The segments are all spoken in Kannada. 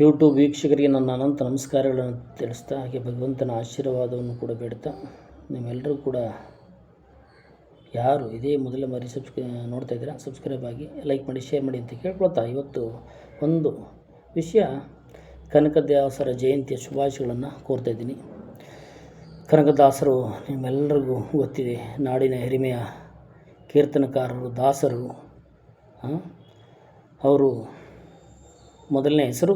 ಯೂಟ್ಯೂಬ್ ವೀಕ್ಷಕರಿಗೆ ನನ್ನ ಅನಂತ ನಮಸ್ಕಾರಗಳನ್ನು ತಿಳಿಸ್ತಾ, ಹಾಗೆ ಭಗವಂತನ ಆಶೀರ್ವಾದವನ್ನು ಕೂಡ ಬೇಡ್ತಾ, ನಿಮ್ಮೆಲ್ಲರೂ ಕೂಡ ಯಾರು ಇದೇ ಮೊದಲ ಬಾರಿ ಸಬ್ಸ್ಕ್ರೈ ನೋಡ್ತಾ ಇದ್ದೀರಾ ಸಬ್ಸ್ಕ್ರೈಬ್ ಆಗಿ ಲೈಕ್ ಮಾಡಿ ಶೇರ್ ಮಾಡಿ ಅಂತ ಕೇಳ್ಕೊಳ್ತಾ ಇವತ್ತು ಒಂದು ವಿಷಯ ಕನಕದಾಸರ ಜಯಂತಿಯ ಶುಭಾಶಯಗಳನ್ನು ಕೋರ್ತಾ ಇದ್ದೀನಿ. ಕನಕದಾಸರು ನಿಮ್ಮೆಲ್ಲರಿಗೂ ಗೊತ್ತಿದೆ, ನಾಡಿನ ಹಿರಿಮೆಯ ಕೀರ್ತನಕಾರರು, ದಾಸರು ಅವರು ಮೊದಲನೇ ಹೆಸರು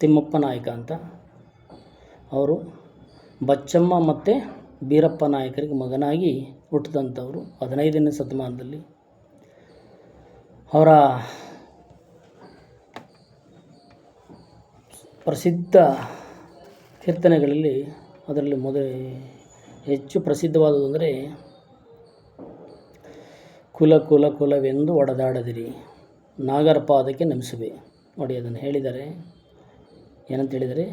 ತಿಮ್ಮಪ್ಪ ನಾಯಕ ಅಂತ. ಅವರು ಬಚ್ಚಮ್ಮ ಮತ್ತು ಬೀರಪ್ಪ ನಾಯಕರಿಗೆ ಮಗನಾಗಿ ಹುಟ್ಟಿದಂಥವ್ರು ಹದಿನೈದನೇ ಶತಮಾನದಲ್ಲಿ. ಅವರ ಪ್ರಸಿದ್ಧ ಕೀರ್ತನೆಗಳಲ್ಲಿ ಅದರಲ್ಲಿ ಮೊದಲು ಹೆಚ್ಚು ಪ್ರಸಿದ್ಧವಾದುದು ಅಂದರೆ, ಕುಲ ಕುಲ ಕುಲವೆಂದು ಒಡೆದಾಡದಿರಿ, ನಾಗರ ಪಾದಕ್ಕೆ ನಮಿಸುವೆ ನೋಡಿ ಅದನ್ನು ಹೇಳಿದ್ದಾರೆ. ಏನಂತ ಹೇಳಿದರೆ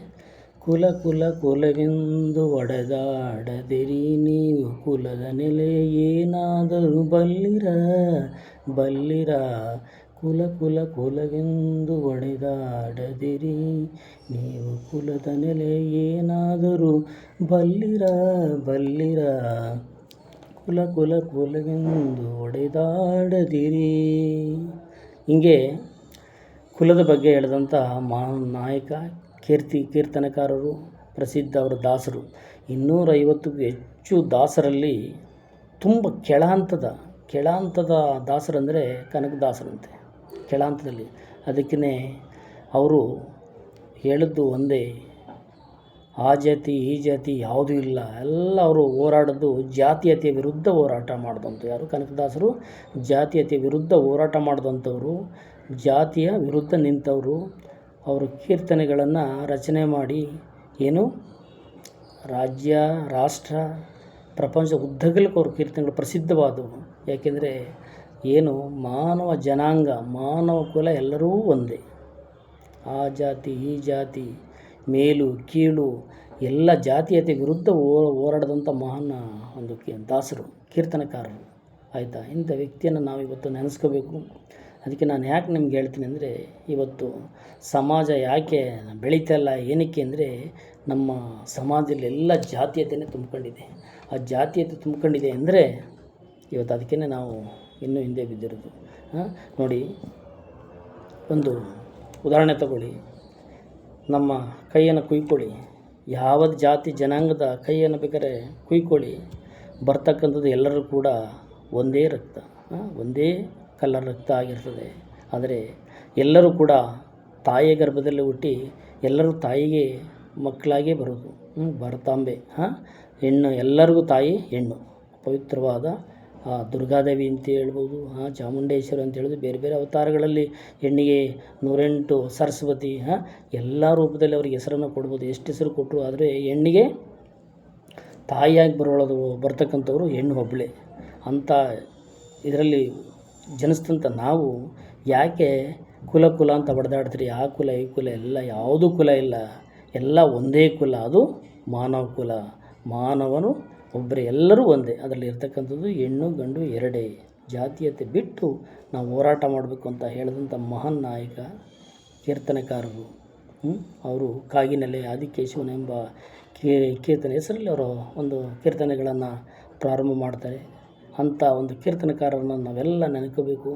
ಕುಲ ಕುಲ ಕುಲವೆಂದು ಒಡೆದಾಡದಿರಿ ನೀವು. ಕುಲದ ನೆಲೆ ಏನಾದರೂ ಬಲ್ಲಿರ ಬಲ್ಲಿರ. ಕುಲ ಕುಲ ಕುಲವೆಂದು ಒಡೆದಾಡದಿರಿ ನೀವು. ಕುಲದ ನೆಲೆ ಏನಾದರೂ ಬಲ್ಲಿರ ಬಲ್ಲಿರ. ಕುಲ ಕುಲ ಕುಲವೆಂದು ಒಡೆದಾಡದಿರಿ. ಹಿಂಗೆ ಕುಲದ ಬಗ್ಗೆ ಹೇಳಿದಂಥ ಮಹಾನ್ ನಾಯಕ, ಕೀರ್ತಿ, ಕೀರ್ತನಕಾರರು, ಪ್ರಸಿದ್ಧ ಅವರ ದಾಸರು. ಇನ್ನೂರೈವತ್ತಕ್ಕೂ ಹೆಚ್ಚು ದಾಸರಲ್ಲಿ ತುಂಬ ಕೆಳ ಹಂತದ ಕೆಳ ಹಂತದ ದಾಸರಂದರೆ ಕನಕದಾಸರಂತೆ ಕೆಳ ಹಂತದಲ್ಲಿ ಅದಕ್ಕೇ ಅವರು ಹೇಳಿದ್ದು ಒಂದೇ, ಆ ಜಾತಿ, ಈ ಜಾತಿ ಯಾವುದೂ ಇಲ್ಲ. ಎಲ್ಲ ಅವರು ಹೋರಾಡೋದು ಜಾತೀಯತೆಯ ವಿರುದ್ಧ ಹೋರಾಟ ಮಾಡಿದಂಥ ಯಾರು? ಕನಕದಾಸರು ಜಾತೀಯತೆಯ ವಿರುದ್ಧ ಹೋರಾಟ ಮಾಡಿದಂಥವ್ರು ಜಾತಿಯ ವಿರುದ್ಧ ನಿಂತವರು ಅವರು ಕೀರ್ತನೆಗಳನ್ನು ರಚನೆ ಮಾಡಿ ಏನು? ರಾಜ್ಯ, ರಾಷ್ಟ್ರ, ಪ್ರಪಂಚ ಉದ್ದಗಲಕ್ಕೂ ಅವ್ರ ಕೀರ್ತನೆಗಳು ಪ್ರಸಿದ್ಧವಾದವು. ಯಾಕೆಂದರೆ ಏನು? ಮಾನವ ಜನಾಂಗ, ಮಾನವ ಕುಲ ಎಲ್ಲರೂ ಒಂದೇ. ಆ ಜಾತಿ, ಈ ಜಾತಿ, ಮೇಲು, ಕೀಳು, ಎಲ್ಲ ಜಾತೀಯತೆ ವಿರುದ್ಧ ಓ ಹೋರಾಡಿದಂಥ ಮಹಾನ್ ಒಂದು ದಾಸರು, ಕೀರ್ತನಕಾರರು. ಆಯಿತಾ? ಇಂಥ ವ್ಯಕ್ತಿಯನ್ನು ನಾವು ಇವತ್ತು ನೆನೆಸ್ಕೋಬೇಕು. ಅದಕ್ಕೆ ನಾನು ಯಾಕೆ ನಿಮ್ಗೆ ಹೇಳ್ತೀನಿ ಅಂದರೆ, ಇವತ್ತು ಸಮಾಜ ಯಾಕೆ ಬೆಳೀತಾ ಇಲ್ಲ, ಏನಕ್ಕೆ ಅಂದರೆ ನಮ್ಮ ಸಮಾಜದಲ್ಲಿ ಎಲ್ಲ ಜಾತೀಯತೆಯೇ ತುಂಬಿಕೊಂಡಿದೆ. ಆ ಜಾತೀಯತೆ ತುಂಬಿಕೊಂಡಿದೆ ಅಂದರೆ ಇವತ್ತು ಅದಕ್ಕೇ ನಾವು ಇನ್ನೂ ಹಿಂದೆ ಬಿದ್ದಿರೋದು. ನೋಡಿ, ಒಂದು ಉದಾಹರಣೆ ತಗೊಳ್ಳಿ. ನಮ್ಮ ಕೈಯನ್ನು ಕುಯ್ಕೊಳ್ಳಿ. ಯಾವ ಜಾತಿ ಜನಾಂಗದ ಕೈಯನ್ನು ಬೇಕಾದ್ರೆ ಕುಯ್ಕೊಳ್ಳಿ. ಬರ್ತಕ್ಕಂಥದ್ದು ಎಲ್ಲರೂ ಕೂಡ ಒಂದೇ ರಕ್ತ. ಒಂದೇ ಕಲರ್ ರಕ್ತ ಆಗಿರ್ತದೆ. ಆದರೆ ಎಲ್ಲರೂ ಕೂಡ ತಾಯಿಯ ಗರ್ಭದಲ್ಲಿ ಹುಟ್ಟಿ ಎಲ್ಲರೂ ತಾಯಿಗೆ ಮಕ್ಕಳಾಗೇ ಬರೋದು. ಭರತಾಂಬೆ, ಹಾಂ? ಹೆಣ್ಣು, ಎಲ್ಲರಿಗೂ ತಾಯಿ, ಹೆಣ್ಣು. ಪವಿತ್ರವಾದ ದುರ್ಗಾದೇವಿ ಅಂತ ಹೇಳ್ಬೋದು, ಹಾಂ? ಚಾಮುಂಡೇಶ್ವರಿ ಅಂತ ಹೇಳೋದು ಬೇರೆ ಬೇರೆ ಅವತಾರಗಳಲ್ಲಿ ಹೆಣ್ಣಿಗೆ ನೂರೆಂಟು ಸರಸ್ವತಿ, ಹಾಂ? ಎಲ್ಲ ರೂಪದಲ್ಲಿ ಅವ್ರಿಗೆ ಹೆಸರನ್ನು ಕೊಡ್ಬೋದು. ಎಷ್ಟು ಹೆಸರು ಕೊಟ್ಟರು ಆದರೆ ಹೆಣ್ಣಿಗೆ ತಾಯಿಯಾಗಿ ಬರೋಳದು, ಬರ್ತಕ್ಕಂಥವ್ರು ಹೆಣ್ಣು ಒಬ್ಬಳೆ ಅಂಥ ಇದರಲ್ಲಿ ಜನಿಸಿದಂಥ ನಾವು ಯಾಕೆ ಕುಲ ಕುಲ ಅಂತ ಬಡ್ದಾಡ್ತೀರಿ? ಆ ಕುಲ, ಈ ಕುಲ ಎಲ್ಲ ಯಾವುದೂ ಕುಲ ಇಲ್ಲ. ಎಲ್ಲ ಒಂದೇ ಕುಲ, ಅದು ಮಾನವ ಕುಲ. ಮಾನವನು ಒಬ್ಬರೇ ಎಲ್ಲರೂ ಒಂದೇ. ಅದರಲ್ಲಿ ಇರ್ತಕ್ಕಂಥದ್ದು ಹೆಣ್ಣು, ಗಂಡು ಎರಡೇ. ಜಾತೀಯತೆ ಬಿಟ್ಟು ನಾವು ಹೋರಾಟ ಮಾಡಬೇಕು ಅಂತ ಹೇಳಿದಂಥ ಮಹಾನ್ ನಾಯಕ, ಕೀರ್ತನೆಕಾರರು. ಅವರು ಕಾಗಿನೆಲೆ, ಆದಿಕೇಶವನ ಎಂಬ ಕೀರ್ತನೆ ಹೆಸರಲ್ಲಿ ಅವರು ಒಂದು ಕೀರ್ತನೆಗಳನ್ನು ಪ್ರಾರಂಭ ಮಾಡ್ತಾರೆ. ಅಂಥ ಒಂದು ಕೀರ್ತನಕಾರರನ್ನು ನಾವೆಲ್ಲ ನೆನ್ಕೋಬೇಕು.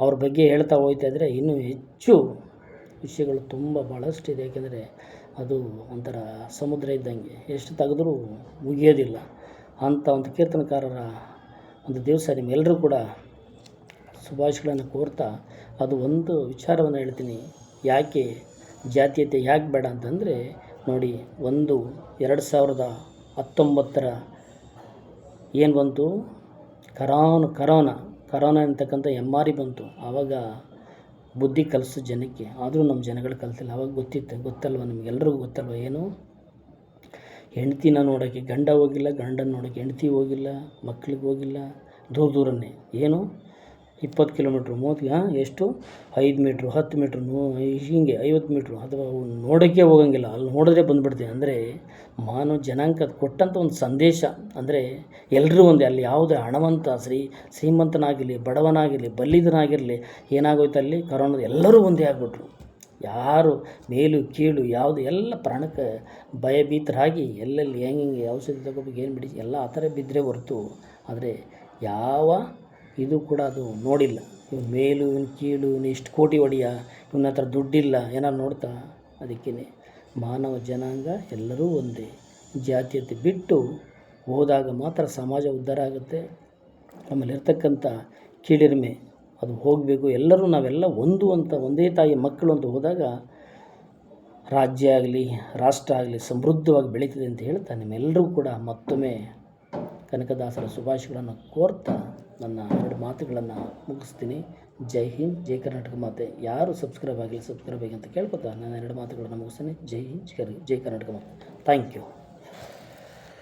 ಅವ್ರ ಬಗ್ಗೆ ಹೇಳ್ತಾ ಹೋಗ್ತಾ ಇದ್ದರೆ ಇನ್ನೂ ಹೆಚ್ಚು ವಿಷಯಗಳು ತುಂಬ ಭಾಳಷ್ಟಿದೆ ಯಾಕೆಂದರೆ ಅದು ಒಂಥರ ಸಮುದ್ರ ಇದ್ದಂಗೆ. ಎಷ್ಟು ತೆಗೆದ್ರೂ ಮುಗಿಯೋದಿಲ್ಲ. ಅಂಥ ಒಂದು ಕೀರ್ತನಕಾರರ ಒಂದು ದಿವಸ ನಿಮ್ಮೆಲ್ಲರೂ ಕೂಡ ಶುಭಾಶಯಗಳನ್ನು ಕೋರ್ತಾ ಅದು ಒಂದು ವಿಚಾರವನ್ನು ಹೇಳ್ತೀನಿ. ಯಾಕೆ ಜಾತೀಯತೆ ಯಾಕೆ ಬೇಡ ಅಂತಂದರೆ ನೋಡಿ ಒಂದು ಎರಡು ಸಾವಿರದ ಹತ್ತೊಂಬತ್ತರ ಏನು ಬಂತು? ಕರೋನ, ಕರೋನಾ ಕರೋನಾ ಅಂತಕ್ಕಂಥ ಎಂ ಆರ್ ಬಂತು. ಆವಾಗ ಬುದ್ಧಿ ಕಲಿಸು ಜನಕ್ಕೆ, ಆದರೂ ನಮ್ಮ ಜನಗಳು ಕಲ್ತಿಲ್ಲ. ಆವಾಗ ಗೊತ್ತಿತ್ತು, ಗೊತ್ತಲ್ವ? ಎಲ್ಲರಿಗೂ ಗೊತ್ತಲ್ವ ಏನು? ಹೆಂಡ್ತಿನ ನೋಡೋಕ್ಕೆ ಗಂಡ ಹೋಗಿಲ್ಲ ಗಂಡನ ನೋಡೋಕ್ಕೆ ಹೆಂಡ್ತಿ ಹೋಗಿಲ್ಲ, ಮಕ್ಳಿಗೆ ಹೋಗಿಲ್ಲ, ದೂರ, ದೂರನೇ. ಏನು? ಇಪ್ಪತ್ತು ಕಿಲೋಮೀಟ್ರ್ ಮೂವತ್ತು ಹಾಂ ಎಷ್ಟು? ಐದು ಮೀಟ್ರು, ಹತ್ತು ಮೀಟ್ರ್, ನೂ ಹೀಗೆ ಐವತ್ತು ಮೀಟ್ರು ಅಥವಾ ನೋಡೋಕ್ಕೆ ಹೋಗಂಗಿಲ್ಲ. ಅಲ್ಲಿ ನೋಡಿದ್ರೆ ಬಂದುಬಿಡ್ತೀನಿ. ಅಂದರೆ ಮಾನವ ಜನಾಂಗ ಕೊಟ್ಟಂಥ ಒಂದು ಸಂದೇಶ. ಅಂದರೆ ಎಲ್ಲರೂ ಒಂದೇ, ಅಲ್ಲಿ ಯಾವುದೇ ಹಣವಂತ, ಶ್ರೀ, ಶ್ರೀಮಂತನಾಗಿರಲಿ, ಬಡವನಾಗಿರಲಿ, ಬಲ್ಲಿದನಾಗಿರಲಿ, ಏನಾಗೋಯ್ತು ಅಲ್ಲಿ? ಕರೋನದ ಎಲ್ಲರೂ ಒಂದೇ ಆಗಿಬಿಟ್ರು. ಯಾರು ಮೇಲು, ಕೀಳು, ಯಾವುದು, ಎಲ್ಲ ಪ್ರಾಣಕ್ಕೆ ಭಯಭೀತರಾಗಿ ಎಲ್ಲೆಲ್ಲಿ, ಹೆಂಗೆ ಹೆಂಗೆ ಔಷಧಿ ತಗೋಬೇಕು, ಏನು ಬಿಡಿ, ಎಲ್ಲ ಆ ಥರ ಬಿದ್ದರೆ ಹೊರತು. ಆದರೆ ಯಾವ ಇದು ಕೂಡ ಅದು ನೋಡಿಲ್ಲ. ಇವ್ನು ಮೇಲು, ಇವ್ನು ಕೀಳು, ಇವ್ನು ಇಷ್ಟು ಕೋಟಿ ಹೊಡಿಯ ಇವನ ಹತ್ರ ದುಡ್ಡಿಲ್ಲ ಏನಾರು ನೋಡ್ತಾ? ಅದಕ್ಕೇ ಮಾನವ ಜನಾಂಗ ಎಲ್ಲರೂ ಒಂದೇ. ಜಾತೀಯತೆ ಬಿಟ್ಟು ಹೋದಾಗ ಮಾತ್ರ ಸಮಾಜ ಉದ್ಧಾರ ಆಗುತ್ತೆ. ಆಮೇಲೆ ಇರ್ತಕ್ಕಂಥ ಕೀಳಿರಿಮೆ, ಅದು ಹೋಗಬೇಕು. ಎಲ್ಲರೂ ನಾವೆಲ್ಲ ಒಂದು ಅಂತ, ಒಂದೇ ತಾಯಿ ಮಕ್ಕಳು ಅಂತ ಹೋದಾಗ ರಾಜ್ಯ ಆಗಲಿ, ರಾಷ್ಟ್ರ ಆಗಲಿ ಸಮೃದ್ಧವಾಗಿ ಬೆಳೀತದೆ ಅಂತ ಹೇಳ್ತಾ ನಿಮ್ಮೆಲ್ಲರೂ ಕೂಡ ಮತ್ತೊಮ್ಮೆ ಕನಕದಾಸರ ಶುಭಾಶಯಗಳನ್ನು ಕೋರ್ತಾ ನನ್ನ ಮಾತುಗಳನ್ನು ಮುಗಿಸ್ತೀನಿ. ಜೈ ಹಿಂದ್, ಜೈ ಕರ್ನಾಟಕ ಮಾತೆ. ಯಾರು ಸಬ್ಸ್ಕ್ರೈಬ್ ಆಗಿಲ್ಲ ಸಬ್ಸ್ಕ್ರೈಬ್ ಆಗಿ ಅಂತ ಕೇಳ್ಕೊತಾ ನಾನು ಎರಡು ಮಾತುಗಳನ್ನು ಮುಗಿಸ್ತೀನಿ. ಜೈ ಹಿಂದ್, ಜೈ ಕರ್- ಜೈ ಕರ್ನಾಟಕ ಮಾತೆ. Thank you